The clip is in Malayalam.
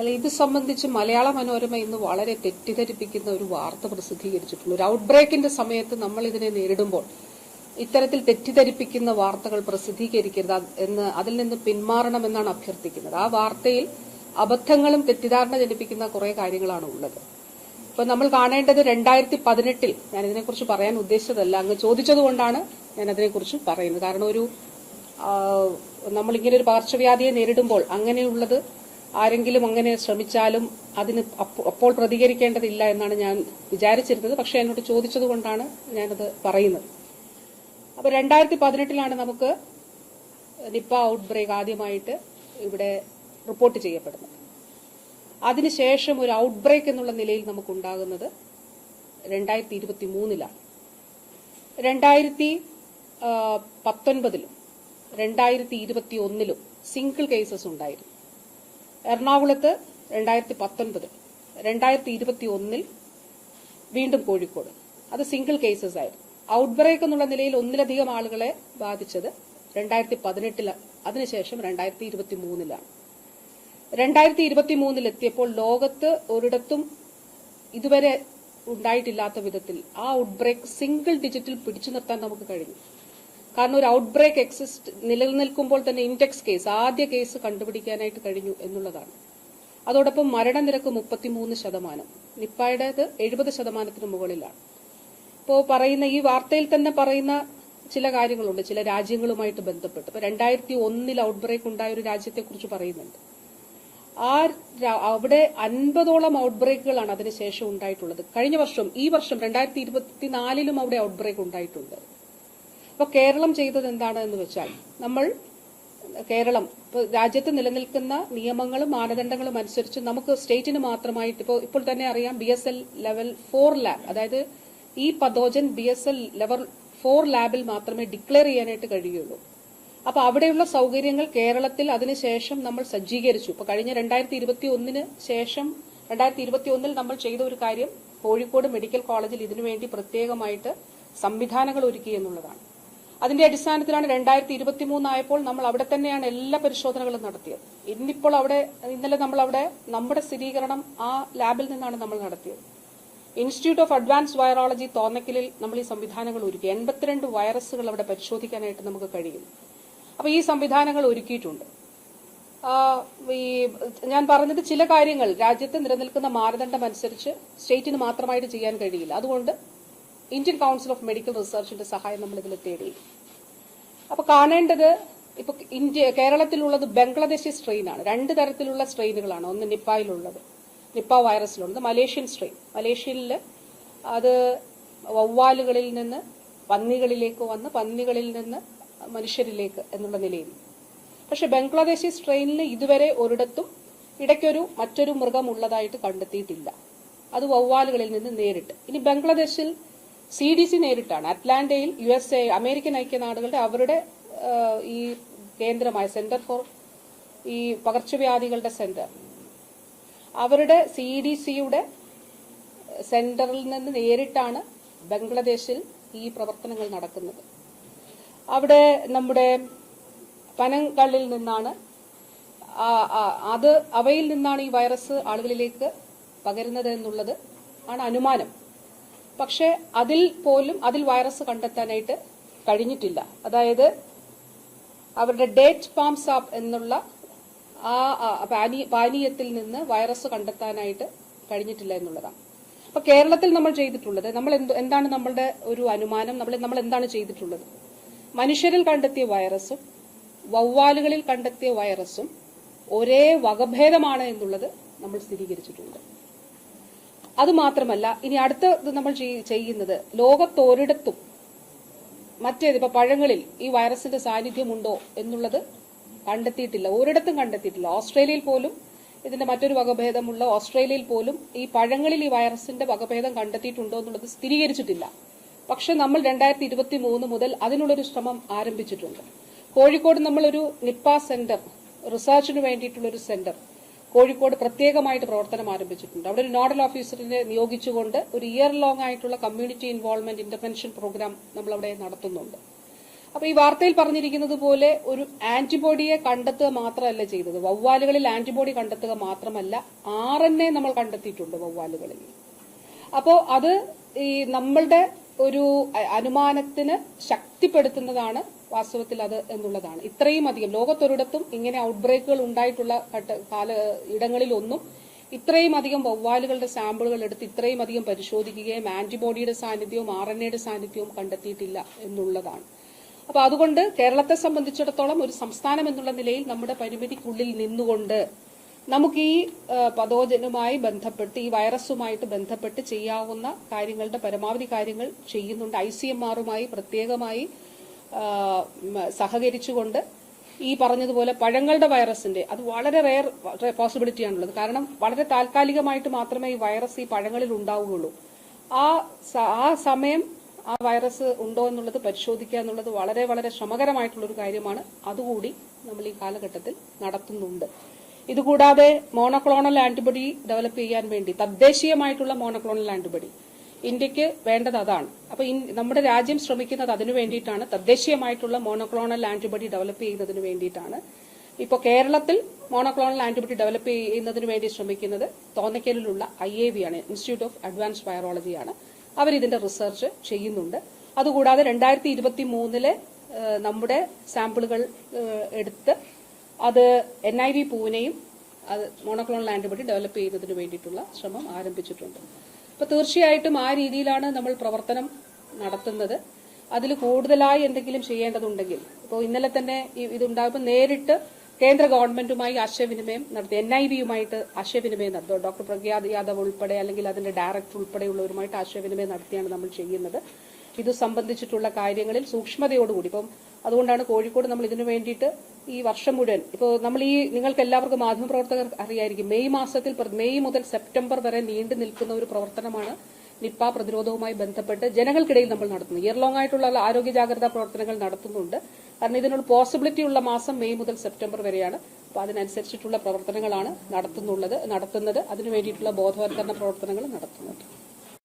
അല്ല ഇത് സംബന്ധിച്ച് മലയാള മനോരമ ഇന്ന് വളരെ തെറ്റിദ്ധരിപ്പിക്കുന്ന ഒരു വാർത്ത പ്രസിദ്ധീകരിച്ചിട്ടുണ്ട്. ഒരു ഔട്ട്ബ്രേക്കിന്റെ സമയത്ത് നമ്മൾ ഇതിനെ നേരിടുമ്പോൾ ഇത്തരത്തിൽ തെറ്റിദ്ധരിപ്പിക്കുന്ന വാർത്തകൾ പ്രസിദ്ധീകരിക്കരുത് എന്ന് അതിൽ നിന്ന് പിന്മാറണമെന്നാണ് അഭ്യർത്ഥിക്കുന്നത്. ആ വാർത്തയിൽ അബദ്ധങ്ങളും തെറ്റിദ്ധാരണ ജനിപ്പിക്കുന്ന കുറെ കാര്യങ്ങളാണ് ഉള്ളത്. ഇപ്പൊ നമ്മൾ കാണേണ്ടത് രണ്ടായിരത്തി പതിനെട്ടിൽ ഞാൻ ഇതിനെക്കുറിച്ച് പറയാൻ ഉദ്ദേശിച്ചതല്ല. അങ്ങ് ചോദിച്ചതുകൊണ്ടാണ് ഞാൻ അതിനെക്കുറിച്ച് പറയുന്നത്. കാരണം ഒരു നമ്മളിങ്ങനെ ഒരു പകർച്ചവ്യാധിയെ നേരിടുമ്പോൾ അങ്ങനെയുള്ളത് ആരെങ്കിലും അങ്ങനെ ശ്രമിച്ചാലും അതിന് അപ്പോൾ പ്രതികരിക്കേണ്ടതില്ല എന്നാണ് ഞാൻ വിചാരിച്ചിരുന്നത്. പക്ഷേ എന്നോട് ചോദിച്ചത് കൊണ്ടാണ് ഞാനത് പറയുന്നത്. അപ്പോൾ രണ്ടായിരത്തി പതിനെട്ടിലാണ് നമുക്ക് നിപ്പ ഔട്ട് ബ്രേക്ക് ആദ്യമായിട്ട് ഇവിടെ റിപ്പോർട്ട് ചെയ്യപ്പെടുന്നത്. അതിനുശേഷം ഒരു ഔട്ട് ബ്രേക്ക് എന്നുള്ള നിലയിൽ നമുക്കുണ്ടാകുന്നത് രണ്ടായിരത്തി ഇരുപത്തി മൂന്നിലാണ് രണ്ടായിരത്തി പത്തൊൻപതിലും രണ്ടായിരത്തി ഇരുപത്തി ഒന്നിലും സിംഗിൾ കേസസ് ഉണ്ടായിരുന്നു. എറണാകുളത്ത് രണ്ടായിരത്തി പത്തൊൻപത് രണ്ടായിരത്തി ഇരുപത്തി ഒന്നിൽ വീണ്ടും കോഴിക്കോട്. അത് സിംഗിൾ കേസസ് ആയിരുന്നു. ഔട്ട്ബ്രേക്ക് എന്നുള്ള നിലയിൽ ഒന്നിലധികം ആളുകളെ ബാധിച്ചത് രണ്ടായിരത്തി പതിനെട്ടിൽ അതിനുശേഷം രണ്ടായിരത്തി ഇരുപത്തി മൂന്നിലാണ് രണ്ടായിരത്തി ഇരുപത്തി മൂന്നിൽ എത്തിയപ്പോൾ ലോകത്ത് ഒരിടത്തും ഇതുവരെ ഉണ്ടായിട്ടില്ലാത്ത വിധത്തിൽ ആ ഔട്ട്ബ്രേക്ക് സിംഗിൾ ഡിജിറ്റിൽ പിടിച്ചു നിർത്താൻ നമുക്ക് കഴിഞ്ഞു. കാരണം ഒരു ഔട്ട് ബ്രേക്ക് എക്സിസ്റ്റ് നിലനിൽക്കുമ്പോൾ തന്നെ ഇൻഡെക്സ് കേസ് ആദ്യ കേസ് കണ്ടുപിടിക്കാനായിട്ട് കഴിഞ്ഞു എന്നുള്ളതാണ്. അതോടൊപ്പം മരണനിരക്ക് മുപ്പത്തിമൂന്ന് ശതമാനം. നിപ്പായുടേത് എഴുപത് ശതമാനത്തിന് മുകളിലാണ്. ഇപ്പോൾ പറയുന്ന ഈ വാർത്തയിൽ തന്നെ പറയുന്ന ചില കാര്യങ്ങളുണ്ട് ചില രാജ്യങ്ങളുമായിട്ട് ബന്ധപ്പെട്ട്. ഇപ്പൊ രണ്ടായിരത്തി ഒന്നിൽ ഔട്ട് ബ്രേക്ക് ഉണ്ടായ ഒരു രാജ്യത്തെക്കുറിച്ച് പറയുന്നുണ്ട്. ആ അവിടെ അൻപതോളം ഔട്ട് ബ്രേക്കുകളാണ് അതിനുശേഷം ഉണ്ടായിട്ടുള്ളത്. കഴിഞ്ഞ വർഷം ഈ വർഷം രണ്ടായിരത്തി ഇരുപത്തിനാലിലും അവിടെ ഔട്ട് ബ്രേക്ക് ഉണ്ടായിട്ടുണ്ട്. അപ്പൊ കേരളം ചെയ്തത് എന്താണ് എന്ന് വെച്ചാൽ നമ്മൾ കേരളം ഇപ്പൊ രാജ്യത്ത് നിലനിൽക്കുന്ന നിയമങ്ങളും മാനദണ്ഡങ്ങളും അനുസരിച്ച് നമുക്ക് സ്റ്റേറ്റിന് മാത്രമായിട്ട് ഇപ്പോൾ ഇപ്പോൾ തന്നെ അറിയാം B S L level four lab അതായത് ഈ pathogen B S L level four ലാബിൽ മാത്രമേ ഡിക്ലെയർ ചെയ്യാനായിട്ട് കഴിയുള്ളൂ. അപ്പോൾ അവിടെയുള്ള സൗകര്യങ്ങൾ കേരളത്തിൽ അതിനുശേഷം നമ്മൾ സജ്ജീകരിച്ചു. ഇപ്പൊ കഴിഞ്ഞ രണ്ടായിരത്തി ഇരുപത്തി ഒന്നിന് ശേഷം രണ്ടായിരത്തി ഇരുപത്തി ഒന്നിൽ നമ്മൾ ചെയ്ത ഒരു കാര്യം കോഴിക്കോട് മെഡിക്കൽ കോളേജിൽ ഇതിനുവേണ്ടി പ്രത്യേകമായിട്ട് സംവിധാനങ്ങൾ ഒരുക്കി എന്നുള്ളതാണ്. അതിന്റെ അടിസ്ഥാനത്തിലാണ് രണ്ടായിരത്തി ഇരുപത്തി മൂന്നായപ്പോൾ നമ്മൾ അവിടെ തന്നെയാണ് എല്ലാ പരിശോധനകളും നടത്തിയത്. ഇന്നിപ്പോൾ അവിടെ ഇന്നലെ നമ്മൾ അവിടെ നമ്മുടെ സ്ഥിരീകരണം ആ ലാബിൽ നിന്നാണ് നമ്മൾ നടത്തിയത്. ഇൻസ്റ്റിറ്റ്യൂട്ട് ഓഫ് അഡ്വാൻസ് വൈറോളജി തോന്നക്കലിൽ നമ്മൾ ഈ സംവിധാനങ്ങൾ ഒരുക്കി. എൺപത്തിരണ്ട് വൈറസുകൾ അവിടെ പരിശോധിക്കാനായിട്ട് നമുക്ക് കഴിയും അപ്പോൾ ഈ സംവിധാനങ്ങൾ ഒരുക്കിയിട്ടുണ്ട്. ഈ ഞാൻ പറഞ്ഞത് ചില കാര്യങ്ങൾ രാജ്യത്ത് നിലനിൽക്കുന്ന മാനദണ്ഡം അനുസരിച്ച് സ്റ്റേറ്റിന് മാത്രമായിട്ട് ചെയ്യാൻ കഴിയില്ല. അതുകൊണ്ട് ഇന്ത്യൻ കൗൺസിൽ ഓഫ് മെഡിക്കൽ റിസർച്ചിന്റെ സഹായം നമ്മൾ ഇതിൽ തേടി. അപ്പൊ കാണേണ്ടത് ഇപ്പൊ ഇന്ത്യ കേരളത്തിലുള്ളത് ബംഗ്ലാദേശി സ്ട്രെയിനാണ് രണ്ട് തരത്തിലുള്ള സ്ട്രെയിനുകളാണ് ഒന്ന് നിപ്പായിലുള്ളത് നിപ്പ വൈറസിലുള്ളത് മലേഷ്യൻ സ്ട്രെയിൻ മലേഷ്യയിൽ അത് വവ്വാലുകളിൽ നിന്ന് പന്നികളിലേക്ക് വന്ന് പന്നികളിൽ നിന്ന് മനുഷ്യരിലേക്ക് എന്നുള്ള നിലയിൽ. പക്ഷെ ബംഗ്ലാദേശി സ്ട്രെയിനിൽ ഇതുവരെ ഒരിടത്തും ഇടയ്ക്കൊരു മറ്റൊരു മൃഗം ഉള്ളതായിട്ട് കണ്ടെത്തിയിട്ടില്ല. അത് വവ്വാലുകളിൽ നിന്ന് നേരിട്ട്. ഇനി ബംഗ്ലാദേശിൽ സി ഡി സി നേരിട്ടാണ്. അറ്റ്ലാന്റയിൽ യു എസ് എ അമേരിക്കൻ ഐക്യനാടുകളുടെ അവരുടെ ഈ കേന്ദ്രമായ സെന്റർ ഫോർ ഈ പകർച്ചവ്യാധികളുടെ സെന്റർ. അവരുടെ സി ഡി സിയുടെ സെന്ററിൽ നിന്ന് നേരിട്ടാണ് ബംഗ്ലാദേശിൽ ഈ പ്രവർത്തനങ്ങൾ നടക്കുന്നത്. അവിടെ നമ്മുടെ പനങ്കള്ളിൽ നിന്നാണ് അത് അവയിൽ നിന്നാണ് ഈ വൈറസ് ആളുകളിലേക്ക് പകരുന്നത് എന്നുള്ളത് ആണ് അനുമാനം. പക്ഷെ അതിൽ പോലും അതിൽ വൈറസ് കണ്ടെത്താനായിട്ട് കഴിഞ്ഞിട്ടില്ല. അതായത് അവരുടെ ഡേറ്റ് പാംസ് ആപ്പ് എന്നുള്ള ആ പാനീയത്തിൽ നിന്ന് വൈറസ് കണ്ടെത്താനായിട്ട് കഴിഞ്ഞിട്ടില്ല എന്നുള്ളതാണ്. അപ്പൊ കേരളത്തിൽ നമ്മൾ ചെയ്തിട്ടുള്ളത് നമ്മൾ എന്താണ് നമ്മളുടെ ഒരു അനുമാനം? നമ്മൾ നമ്മൾ എന്താണ് ചെയ്തിട്ടുള്ളത്? മനുഷ്യരിൽ കണ്ടെത്തിയ വൈറസും വവ്വാലുകളിൽ കണ്ടെത്തിയ വൈറസും ഒരേ വകഭേദമാണ് എന്നുള്ളത് നമ്മൾ സ്ഥിരീകരിച്ചിട്ടുണ്ട്. അതുമാത്രമല്ല ഇനി അടുത്ത ഇത് നമ്മൾ ചെയ്യുന്നത് ലോകത്തൊരിടത്തും മറ്റേത് ഇപ്പൊ പഴങ്ങളിൽ ഈ വൈറസിന്റെ സാന്നിധ്യമുണ്ടോ എന്നുള്ളത് കണ്ടെത്തിയിട്ടില്ല. ഒരിടത്തും കണ്ടെത്തിയിട്ടില്ല. ഓസ്ട്രേലിയയിൽ പോലും ഇതിന്റെ മറ്റൊരു വകഭേദമുള്ള ഓസ്ട്രേലിയയിൽ പോലും ഈ പഴങ്ങളിൽ ഈ വൈറസിന്റെ വകഭേദം കണ്ടെത്തിയിട്ടുണ്ടോ എന്നുള്ളത് സ്ഥിരീകരിച്ചിട്ടില്ല. പക്ഷെ നമ്മൾ രണ്ടായിരത്തി ഇരുപത്തി മൂന്ന് മുതൽ അതിനുള്ളൊരു ശ്രമം ആരംഭിച്ചിട്ടുണ്ട്. കോഴിക്കോട് നമ്മളൊരു നിപ്പ സെന്റർ റിസർച്ചിന് വേണ്ടിയിട്ടുള്ളൊരു സെന്റർ. കോഴിക്കോട് പ്രത്യേകമായിട്ട് പ്രവർത്തനം ആരംഭിച്ചിട്ടുണ്ട്. അവിടെ ഒരു നോഡൽ ഓഫീസറിനെ നിയോഗിച്ചുകൊണ്ട് ഒരു ഇയർ ലോങ് ആയിട്ടുള്ള കമ്മ്യൂണിറ്റി ഇൻവോൾവ്മെന്റ് ഇന്റർവെൻഷൻ പ്രോഗ്രാം നമ്മൾ അവിടെ നടത്തുന്നുണ്ട്. അപ്പൊ ഈ വാർത്തയിൽ പറഞ്ഞിരിക്കുന്നത് പോലെ ഒരു ആന്റിബോഡിയെ കണ്ടെത്തുക മാത്രമല്ല ചെയ്തത്. വവ്വാലുകളിൽ ആന്റിബോഡി കണ്ടെത്തുക മാത്രമല്ല ആർ എൻ എ നമ്മൾ കണ്ടെത്തിയിട്ടുണ്ട് വവ്വാലുകളിൽ. അപ്പോ അത് ഈ നമ്മളുടെ ഒരു അനുമാനത്തിന് ശക്തിപ്പെടുത്തുന്നതാണ് വാസ്തവത്തിൽ അത് എന്നുള്ളതാണ്. ഇത്രയും അധികം ലോകത്തൊരിടത്തും ഇങ്ങനെ ഔട്ട്ബ്രേക്കുകൾ ഉണ്ടായിട്ടുള്ള കാല ഇടങ്ങളിലൊന്നും ഇത്രയും അധികം വവ്വാലുകളുടെ സാമ്പിളുകൾ എടുത്ത് ഇത്രയും അധികം പരിശോധിക്കുകയും ആന്റിബോഡിയുടെ സാന്നിധ്യവും ആർ എൻ എയുടെ സാന്നിധ്യവും കണ്ടെത്തിയിട്ടില്ല എന്നുള്ളതാണ്. അപ്പൊ അതുകൊണ്ട് കേരളത്തെ സംബന്ധിച്ചിടത്തോളം ഒരു സംസ്ഥാനം എന്നുള്ള നിലയിൽ നമ്മുടെ പരിമിതിക്കുള്ളിൽ നിന്നുകൊണ്ട് നമുക്ക് ഈ പതോജനുമായി ബന്ധപ്പെട്ട് ഈ വൈറസുമായിട്ട് ബന്ധപ്പെട്ട് ചെയ്യാവുന്ന കാര്യങ്ങളുടെ പരമാവധി കാര്യങ്ങൾ ചെയ്യുന്നുണ്ട്. ഐ സി എം ആറുമായി പ്രത്യേകമായി സഹകരിച്ചുകൊണ്ട് ഈ പറഞ്ഞതുപോലെ പഴങ്ങളുടെ വൈറസിന്റെ അത് വളരെ റെയർ പോസിബിലിറ്റിയാണുള്ളത് കാരണം വളരെ താൽക്കാലികമായിട്ട് മാത്രമേ ഈ വൈറസ് ഈ പഴങ്ങളിൽ ഉണ്ടാവുകയുള്ളൂ. ആ ആ സമയം ആ വൈറസ് ഉണ്ടോ എന്നുള്ളത് പരിശോധിക്കുക എന്നുള്ളത് വളരെ വളരെ ശ്രമകരമായിട്ടുള്ള ഒരു കാര്യമാണ്. അതുകൂടി നമ്മൾ ഈ കാലഘട്ടത്തിൽ നടത്തുന്നുണ്ട്. ഇതുകൂടാതെ മോണോക്ലോണൽ ആന്റിബോഡി ഡെവലപ്പ് ചെയ്യാൻ വേണ്ടി തദ്ദേശീയമായിട്ടുള്ള മോണോക്ലോണൽ ആന്റിബോഡി ഇന്ത്യയ്ക്ക് വേണ്ടത് അതാണ്. അപ്പൊ നമ്മുടെ രാജ്യം ശ്രമിക്കുന്നത് അതിനു വേണ്ടിയിട്ടാണ്. തദ്ദേശീയമായിട്ടുള്ള മോണോക്ലോണൽ ആന്റിബോഡി ഡെവലപ്പ് ചെയ്യുന്നതിന് വേണ്ടിയിട്ടാണ്. ഇപ്പോൾ കേരളത്തിൽ മോണോക്ലോണൽ ആന്റിബോഡി ഡെവലപ്പ് ചെയ്യുന്നതിന് വേണ്ടി ശ്രമിക്കുന്നത് തോന്നയ്ക്കലിലുള്ള ഐ എ വി ആണ്. ഇൻസ്റ്റിറ്റ്യൂട്ട് ഓഫ് അഡ്വാൻസ് വൈറോളജിയാണ് അവർ ഇതിന്റെ റിസർച്ച് ചെയ്യുന്നുണ്ട്. അതുകൂടാതെ രണ്ടായിരത്തി ഇരുപത്തി മൂന്നിലെ നമ്മുടെ സാമ്പിളുകൾ എടുത്ത് അത് എൻ ഐ വി പൂനെയും അത് മോണോക്ലോണൽ ആന്റിബോഡി ഡെവലപ്പ് ചെയ്യുന്നതിന് വേണ്ടിയിട്ടുള്ള ശ്രമം ആരംഭിച്ചിട്ടുണ്ട്. അപ്പൊ തീർച്ചയായിട്ടും ആ രീതിയിലാണ് നമ്മൾ പ്രവർത്തനം നടത്തുന്നത്. അതിൽ കൂടുതലായി എന്തെങ്കിലും ചെയ്യേണ്ടതുണ്ടെങ്കിൽ ഇപ്പോൾ ഇന്നലെ തന്നെ ഇതുണ്ടാകുമ്പോൾ നേരിട്ട് കേന്ദ്ര ഗവൺമെന്റുമായി ആശയവിനിമയം നടത്തി എൻ ഐ ബിയുമായിട്ട് ആശയവിനിമയം നടത്തും. ഡോക്ടർ പ്രഗ്യാദ് യാദവ് ഉൾപ്പെടെ അല്ലെങ്കിൽ അതിന്റെ ഡയറക്ടർ ഉൾപ്പെടെയുള്ളവരുമായിട്ട് ആശയവിനിമയം നടത്തിയാണ് നമ്മൾ ചെയ്യുന്നത്. ഇത് സംബന്ധിച്ചിട്ടുള്ള കാര്യങ്ങളിൽ സൂക്ഷ്മതയോടുകൂടി. ഇപ്പം അതുകൊണ്ടാണ് കോഴിക്കോട് നമ്മൾ ഇതിനു വേണ്ടിയിട്ട് ഈ വർഷം മുഴുവൻ. ഇപ്പോൾ നമ്മൾ ഈ നിങ്ങൾക്ക് എല്ലാവർക്കും മാധ്യമപ്രവർത്തകർ അറിയായിരിക്കും മെയ് മാസത്തിൽ മെയ് മുതൽ സെപ്റ്റംബർ വരെ നീണ്ടു നിൽക്കുന്ന ഒരു പ്രവർത്തനമാണ് നിപ്പ പ്രതിരോധവുമായി ബന്ധപ്പെട്ട് ജനങ്ങൾക്കിടയിൽ നമ്മൾ നടത്തുന്നത്. ഇയർ ലോങ് ആയിട്ടുള്ള ആരോഗ്യ ജാഗ്രതാ പ്രവർത്തനങ്ങൾ നടത്തുന്നുണ്ട്. കാരണം ഇതിനുള്ള പോസിബിലിറ്റി ഉള്ള മാസം മെയ് മുതൽ സെപ്റ്റംബർ വരെയാണ്. അപ്പോൾ അതിനനുസരിച്ചിട്ടുള്ള പ്രവർത്തനങ്ങളാണ് നടത്തുന്നുള്ളത് നടത്തുന്നത്. അതിനു വേണ്ടിയിട്ടുള്ള ബോധവൽക്കരണ പ്രവർത്തനങ്ങൾ നടത്തുന്നുണ്ട്.